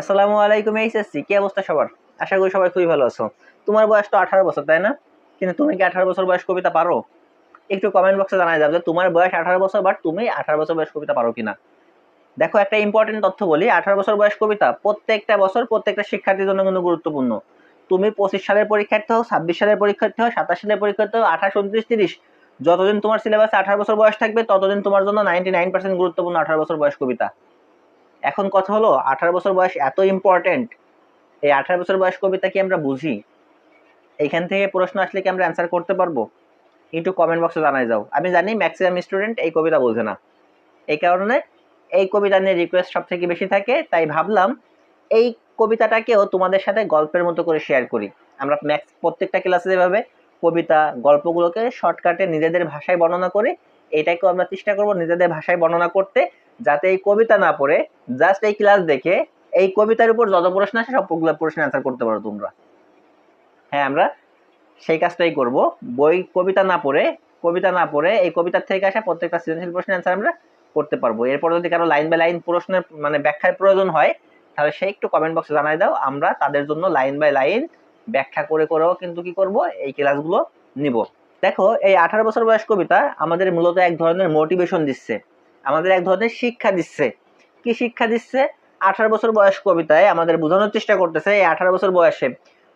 আসসালামু আলাইকুম এইচএসসি, কি অবস্থা সবার? আশা করি সবাই খুবই ভালো আছো। তোমার বয়স তো আঠারো বছর, তাই না? কিন্তু তুমি কি আঠারো বছর বয়স কবিতা পারো? একটু কমেন্ট বক্সে জানাই যাবে যে তোমার বয়স আঠারো বছর বাট তুমি আঠারো বছর বয়স কবিতা পারো কিনা? দেখো, একটা ইম্পর্টেন্ট তথ্য বলি, আঠারো বছর বয়স কবিতা প্রত্যেকটা বছর প্রত্যেকটা শিক্ষার্থীর জন্য কিন্তু গুরুত্বপূর্ণ। তুমি পঁচিশ সালের পরীক্ষার্থী হও, ছাব্বিশ সালের পরীক্ষার্থী হও, সাতাশ সালের পরীক্ষার্থী হও, আঠাশ, উনত্রিশ, তিরিশ, যতদিন তোমার সিলেবাসে আঠারো বছর বয়স থাকবে, ততদিন তোমার জন্য নাইনটি নাইন পার্সেন্ট গুরুত্বপূর্ণ আঠারো বছর বয়স কবিতা। এখন কথা হলো, আঠারো বছর বয়স এত ইম্পর্টেন্ট এই আঠারো বছর বয়স কবিতা কি আমরা বুঝি? এইখান থেকে প্রশ্ন আসলে কি আমরা অ্যান্সার করতে পারব? একটু কমেন্ট বক্সে জানাই যাও। আমি জানি ম্যাক্সিমাম স্টুডেন্ট এই কবিতা বোঝে না। এই কারণে এই কবিতা নিয়ে রিকোয়েস্ট সব থেকে বেশি থাকে, তাই ভাবলাম এই কবিতাটাকেও তোমাদের সাথে গল্পের মতো করে শেয়ার করি। আমরা ম্যাক্স প্রত্যেকটা ক্লাসে যেভাবে কবিতা, গল্পগুলোকে শর্টকাটে নিজেদের ভাষায় বর্ণনা করি, এটাকেও আমরা চেষ্টা করব নিজেদের ভাষায় বর্ণনা করতে। যাতে এই কবিতা না পড়ে জাস্ট এই ক্লাস দেখে এই কবিতার উপর যত প্রশ্ন আসে সবগুলো প্রশ্ন অ্যান্সার করতে পারো তোমরা। হ্যাঁ আমরা সেই কাজটাই করব। বই কবিতা না পড়ে, কবিতা না পড়ে, এই কবিতার থেকে আসা প্রত্যেকটা সৃজনশীল প্রশ্নের অ্যান্সার আমরা করতে পারব। এরপর যদি কারও লাইন বাই লাইন প্রশ্নের মানে ব্যাখ্যার প্রয়োজন হয়, তাহলে সে একটু কমেন্ট বক্সে জানাই দাও। আমরা তাদের জন্য লাইন বাই লাইন ব্যাখ্যা করে, করেও কিন্তু কি করব? এই ক্লাসগুলো নিব। দেখো, এই আঠারো বছর বয়স কবিতা আমাদের মূলত এক ধরনের মোটিভেশন দিচ্ছে। আমাদের এক ধরনের শিক্ষা দিচ্ছে। কি শিক্ষা দিচ্ছে? আঠারো বছর বয়স কবিতায় আমাদের বোঝানোর চেষ্টা করতেছে এই আঠারো বছর বয়সে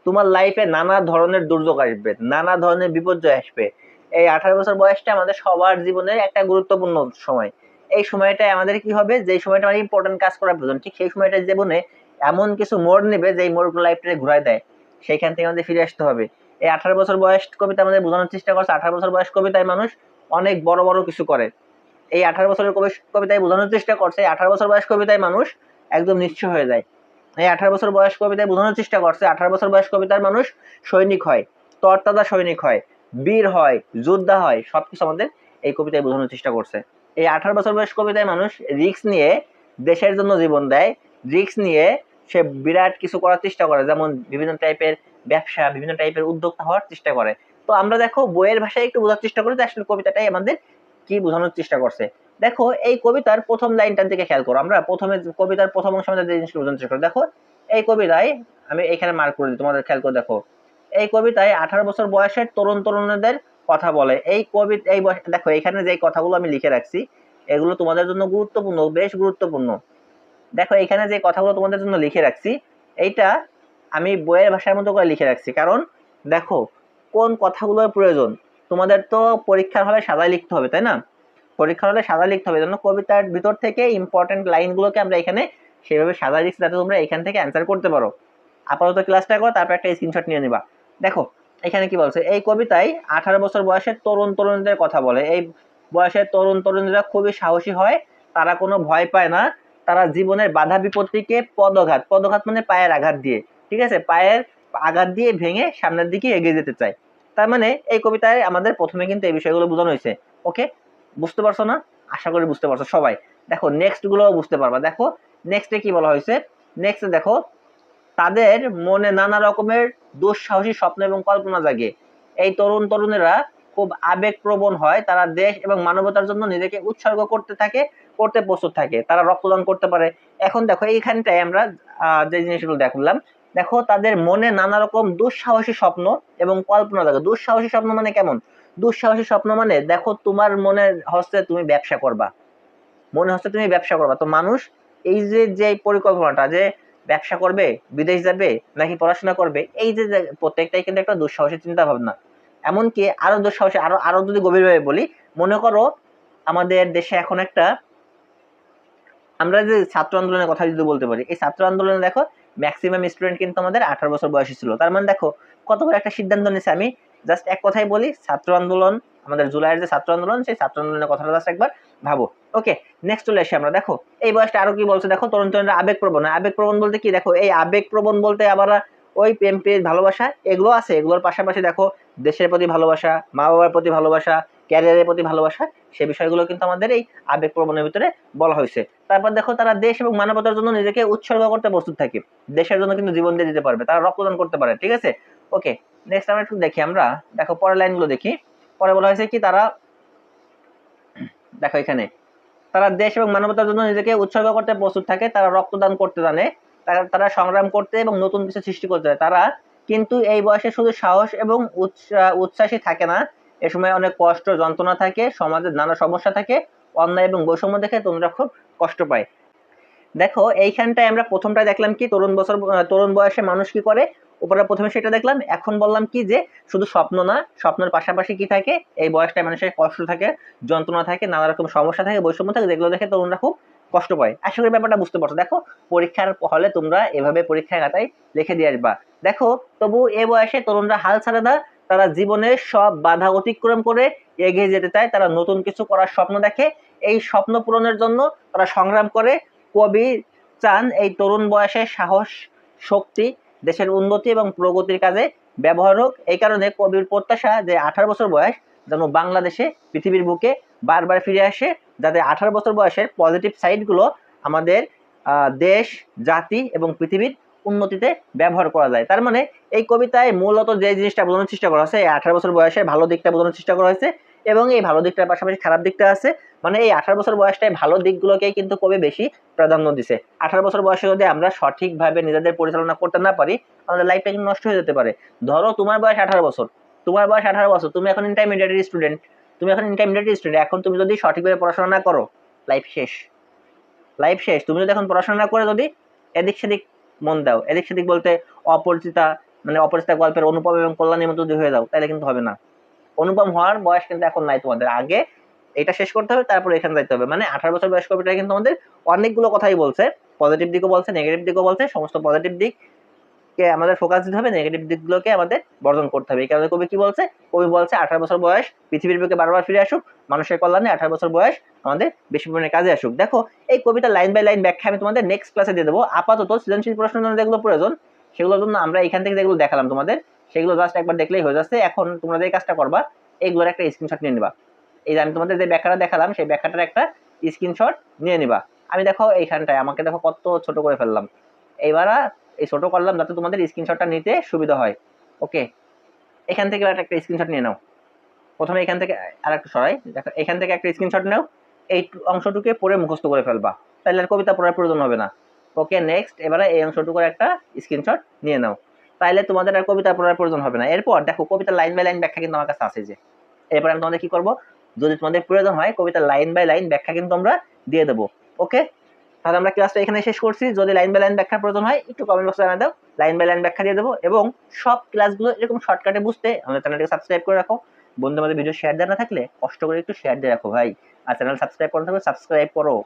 তোমার লাইফে নানা ধরনের দুর্যোগ আসবে, নানা ধরনের বিপর্যয় আসবে। এই আঠারো বছর বয়সটা আমাদের সবার জীবনের একটা গুরুত্বপূর্ণ সময়। এই সময়টায় আমাদের কি হবে? যে সময়টা আমার ইম্পর্টেন্ট কাজ করার প্রয়োজন, ঠিক সেই সময়টা জীবনে এমন কিছু মোড় নেবে যে মোড়গুলো লাইফটাকে ঘুরাই দেয়। সেইখান থেকে আমাদের ফিরে আসতে হবে। এই আঠারো বছর বয়স কবিতা আমাদের বোঝানোর চেষ্টা করছে। আঠারো বছর বয়স কবিতায় মানুষ অনেক বড় বড় কিছু করে। এই আঠারো বছরের কবিতায় বোঝানোর চেষ্টা করছে। আঠারো বছর বয়স কবিতায় মানুষ একদম নিঃস্ব হয়ে যায়। এই আঠারো বছর বয়স কবিতায় বোঝানোর চেষ্টা করছে। আঠারো বছর বয়স কবিতার মানুষ সৈনিক হয়, তরতাজা সৈনিক হয়, বীর হয়, যোদ্ধা হয়, সবকিছু আমাদের এই কবিতায় বোঝানোর চেষ্টা করছে। এই আঠারো বছর বয়স কবিতায় মানুষ রিক্স নিয়ে দেশের জন্য জীবন দেয়। রিক্স নিয়ে সে বিরাট কিছু করার চেষ্টা করে। যেমন বিভিন্ন টাইপের ব্যবসা, বিভিন্ন টাইপের উদ্যোক্তা হওয়ার চেষ্টা করে। তো আমরা দেখো বইয়ের ভাষায় একটু বোঝার চেষ্টা করি যে আসলে কবিতাটাই আমাদের কি বোঝানোর চেষ্টা করছে? দেখো, এই কবিতার প্রথম লাইনটার দিকে খেয়াল করো। আমরা প্রথমে কবিতার প্রথম অংশ আমাদের জিনিসটা বোঝানোর চেষ্টা করি, দেখো, এই কবিতায় আমি এখানে মার্ক করে দিই, তোমাদের খেয়াল করে দেখো। এই কবিতায় আঠারো বছর বয়সের তরুণ তরুণীদের কথা বলে। এই কবিতা এই দেখো, এখানে যে কথাগুলো আমি লিখে রাখছি, এগুলো তোমাদের জন্য গুরুত্বপূর্ণ, বেশ গুরুত্বপূর্ণ। দেখো, এখানে যে কথাগুলো তোমাদের জন্য লিখে রাখছি, এইটা আমি বইয়ের ভাষার মতো করে লিখে রাখছি। কারণ, দেখো, কোন কথাগুলোর প্রয়োজন? তোমাদের তো পরীক্ষার হলে সাদা লিখতে হবে, তাই না? পরীক্ষার হলে সাদা লিখতে হবে জন্য কবিতার ভিতর থেকে ইম্পর্টেন্ট লাইনগুলোকে আমরা এখানে সেভাবে সাদা লিখছি যাতে তোমরা এখান থেকে অ্যান্সার করতে পারো। আপাতত ক্লাসটা করো, তারপর একটা স্ক্রিনশট নিয়ে নিবা। দেখো, এখানে কি বলছে? এই কবিতায় আঠারো বছর বয়সের তরুণ তরুণীদের কথা বলে। এই বয়সের তরুণ তরুণীরা খুবই সাহসী হয়, তারা কোনো ভয় পায় না। তারা জীবনের বাধা বিপত্তিকে পদঘাত পদঘাত মানে পায়ের আঘাত দিয়ে, ঠিক আছে? পায়ের আঘাত দিয়ে ভেঙে সামনের দিকে এগিয়ে যেতে চায়। তার মানে এই কবিতায় আমাদের প্রথমে কিন্তু এই বিষয়গুলো বোঝানো হয়েছে। ওকে বুঝতে পারছ না? আশা করি বুঝতে পারছ সবাই। দেখো নেক্সট গুলোও বুঝতে পারবা। দেখো নেক্সটে কি বলা হয়েছে? নেক্সট দেখো, তাদের মনে নানা রকমের দুঃসাহসী স্বপ্ন এবং কল্পনা জাগে। এই তরুণ তরুণীরা খুব আবেগপ্রবণ হয়। তারা দেশ এবং মানবতার জন্য নিজেকে উৎসর্গ করতে থাকে, করতে প্রস্তুত থাকে। তারা রক্তদান করতে পারে। এখন দেখো, এইখানটায় আমরা যে জিনিসগুলো দেখলাম দেখো, তাদের মনে নানা রকম দুঃসাহসী স্বপ্ন এবং কল্পনা জাগে দুঃসাহসী স্বপ্ন মানে কেমন? দুঃসাহসী স্বপ্ন মানে দেখো, তোমার মনে হচ্ছে তুমি ব্যবসা করবা। মনে হচ্ছে তুমি ব্যবসা করবা। তো মানুষ এই যে যে পরিকল্পনাটা যে ব্যবসা করবে, বিদেশ যাবে নাকি পড়াশোনা করবে, এই যে প্রত্যেকটাই কিন্তু একটা দুঃসাহসী চিন্তা ভাবনা এমনকি আরও দুঃসাহসী, আরও আরও যদি গভীরভাবে বলি, মনে করো আমাদের দেশে এখন একটা আমরা যে ছাত্র আন্দোলনের কথা যদি বলতে পারি, এই ছাত্র আন্দোলনে দেখো ম্যাক্সিমাম স্টুডেন্ট কিন্তু আমাদের আঠারো বছর বয়সী ছিল। তার মানে দেখো, কত বড় একটা সিদ্ধান্ত নিয়েছে আমি। জাস্ট এক কথাই বলি, ছাত্র আন্দোলন, আমাদের জুলাইয়ের যে ছাত্র আন্দোলন, সেই ছাত্র আন্দোলনের কথাটা জাস্ট একবার ভাবো। ওকে নেক্সট চলে আসি আমরা। দেখো, এই বয়সটা আরও কি বলছে? দেখো, তরুণ তরুণরা আবেগ প্রবণ আবেগ প্রবণ বলতে কি? দেখো, এই আবেগ প্রবণ বলতে আবার ওই প্রেম প্রেম ভালোবাসা, এগুলো আছে। এগুলোর পাশাপাশি দেখো, দেশের প্রতি ভালোবাসা মা বাবার প্রতি ভালোবাসা ক্যারিয়ারের প্রতি ভালোবাসা সে বিষয়গুলো কিন্তু আমাদের এই আবেগ প্রবণের ভিতরে বলা হয়েছে। তারপর দেখো, তারা দেশ এবং মানবতার জন্য নিজেকে উৎসর্গ করতে প্রস্তুত থাকে। দেশের জন্য কিন্তু জীবন দিয়ে দিতে পারবে, তারা রক্তদান করতে পারে, ঠিক আছে? ওকে নেক্সট আমরা একটু দেখি আমরা। দেখো, পরের লাইনগুলো দেখি। পরে বলা হয়েছে কি, তারা দেখো এখানে। তারা দেশ এবং মানবতার জন্য নিজেকে উৎসর্গ করতে প্রস্তুত থাকে, তারা রক্তদান করতে জানে, তারা সংগ্রাম করতে এবং নতুন কিছু সৃষ্টি করতে তারা কিন্তু এই বয়সে শুধু সাহস এবং উচ্ছ্বাসী থাকে না এ সময় অনেক কষ্ট, যন্ত্রণা থাকে সমাজের নানা সমস্যা থাকে, অন্যায় এবং বৈষম্য দেখে তোমরা খুব কষ্ট পায়। দেখো, এইখানটায় আমরা প্রথমটা দেখলাম কি, তরুণ বছর তরুণ বয়সে মানুষ কি করে? উপরে প্রথমে সেটা দেখলাম, এখন বললাম কি যে শুধু স্বপ্ন না, স্বপ্নের পাশাপাশি কি থাকে? এই বয়সটায় মানুষের কষ্ট থাকে, যন্ত্রণা থাকে, নানা রকম সমস্যা থাকে, বৈষম্য থাকে, যেগুলো দেখে তরুণরা খুব কষ্ট পায়। আশা করি ব্যাপারটা বুঝতে পারছ। দেখো, পরীক্ষার হলে তোমরা এভাবে পরীক্ষা খাতায় লিখে দিয়ে আসবা। দেখো, তবু এ বয়সে তরুণরা হাল ছাড়ে না তারা জীবনের সব বাধা অতিক্রম করে এগিয়ে যেতে চায়, তারা নতুন কিছু করার স্বপ্ন দেখে। এই স্বপ্ন পূরণের জন্য তারা সংগ্রাম করে। কবি চান এই তরুণ বয়সে সাহস, শক্তি, দেশের উন্নতি এবং প্রগতির কাজে ব্যবহার হোক। এই কারণে কবির প্রত্যাশা যে আঠারো বছর বয়স, যেন বাংলাদেশে পৃথিবীর বুকে বারবার ফিরে আসে, যাতে আঠারো বছর বয়সের পজিটিভ সাইডগুলো আমাদের দেশ, জাতি এবং পৃথিবীর উন্নতিতে ব্যবহার করা যায়। তার মানে এই কবিতায় মূলত যে জিনিসটা বোঝানোর চেষ্টা করা হয়েছে, এই আঠারো বছর বয়সের ভালো দিকটা বোঝানোর চেষ্টা করা হয়েছে এবং এই ভালো দিকটার পাশাপাশি খারাপ দিকটা আছে মানে এই আঠারো বছর বয়সটাই ভালো দিকগুলোকেই কিন্তু কবি বেশি প্রাধান্য দিছে। আঠারো বছর বয়সে যদি আমরা সঠিকভাবে নিজেদের পরিচালনা করতে না পারি, আমাদের লাইফটা কিন্তু নষ্ট হয়ে যেতে পারে। ধরো তোমার বয়স আঠারো বছর, তোমার বয়স আঠারো বছর, তুমি এখন ইন্টারমিডিয়েট স্টুডেন্ট তুমি এখন ইন্টারমিডিয়েট স্টুডেন্ট এখন তুমি যদি সঠিকভাবে পড়াশোনা না করো লাইফ শেষ। লাইফ শেষ, তুমি যদি এখন পড়াশোনা না করে যদি এদিক সেদিক মন দাও। এদিক সেদিক বলতে অপরিচিতা মানে অপরিচিতা গল্পের অনুপম এবং কল্যাণের মতো হয়ে যাও, তাহলে কিন্তু হবে না। অনুপম হওয়ার বয়স কিন্তু এখন নাই তোমাদের। আগে এটা শেষ করতে হবে, তারপর এখানে যাইতে হবে। মানে আঠারো বছর বয়স কবিটা কিন্তু আমাদের অনেকগুলো কথাই বলছে। পজিটিভ দিকও বলছে নেগেটিভ দিকও বলছে, সমস্ত পজিটিভ দিককে আমাদের ফোকাস দিতে হবে? নেগেটিভ দিকগুলোকে আমাদের বর্জন করতে হবে। এই কারণে কবি কি বলছে? কবি বলছে, আঠারো বছর বয়স, পৃথিবীর বুকে বারবার ফিরে আসুক, মানুষের কল্যাণে আঠারো বছর বয়স আমাদের বেশি পরিমাণে কাজে আসুক। দেখো, এই কবিতা লাইন বাই লাইন ব্যাখ্যা আমি তোমাদের নেক্সট ক্লাসে দিয়ে দেবো। আপাতত সৃজনশীল প্রশ্ন জন্য যেগুলো প্রয়োজন, সেগুলোর জন্য আমরা এখান থেকে যেগুলো দেখালাম তোমাদের, সেগুলো জাস্ট একবার দেখলেই হয়ে যাচ্ছে। এখন তোমরা যে কাজটা করবা এইগুলোর একটা স্ক্রিনশট নিয়ে নিবা। এই যে আমি তোমাদের যে ব্যাখ্যাটা দেখালাম, সেই ব্যাখ্যাটার একটা স্ক্রিনশট নিয়ে নিবা। আমি দেখো এইখানটায়, আমাকে দেখো কত ছোট করে ফেললাম। এইবার এই ছোট করলাম যাতে তোমাদের স্ক্রিনশটটা নিতে সুবিধা হয়। ওকে এখান থেকে একটা স্ক্রিনশট নিয়ে নাও। প্রথমে এখান থেকে আর একটা সরাই দেখো, এখান থেকে একটা স্ক্রিনশট নাও। এই অংশটুকে পড়ে মুখস্থ করে ফেলবা। তাহলে আর কবিতা পড়ার প্রয়োজন হবে না। ওকে নেক্সট এবারে এই অংশটুকুর একটা স্ক্রিনশট নিয়ে নাও। তাইলে তোমাদের আর কবিতা পড়ার প্রয়োজন হবে না। এরপর দেখো, কবিতা লাইন বাই লাইন ব্যাখ্যা কিন্তু আমার কাছে আছে যে। এরপর আমি তোমাদের কি করব? যদি তোমাদের প্রয়োজন হয়, কবিতা লাইন বাই লাইন ব্যাখ্যা কিন্তু আমরা দিয়ে দেবো। ওকে তাহলে আমরা ক্লাসটা এখানে শেষ করছি। যদি লাইন বাই লাইন ব্যাখ্যার প্রয়োজন হয়, একটু কমেন্ট বক্সে জানা দাও। লাইন বাই লাইন ব্যাখ্যা দিয়ে দেবো এবং সব ক্লাসগুলো এরকম শর্টকাটে বুঝতে আমাদের চ্যানেলটাকে সাবস্ক্রাইব করে রাখো। বন্ধু আমাদের ভিডিও শেয়ার দেওয়া না থাকলে কষ্ট করে একটু শেয়ার দিয়ে রাখো ভাই। আর চ্যানেল সাবস্ক্রাইব করতে থাকলে সাবস্ক্রাইব করো।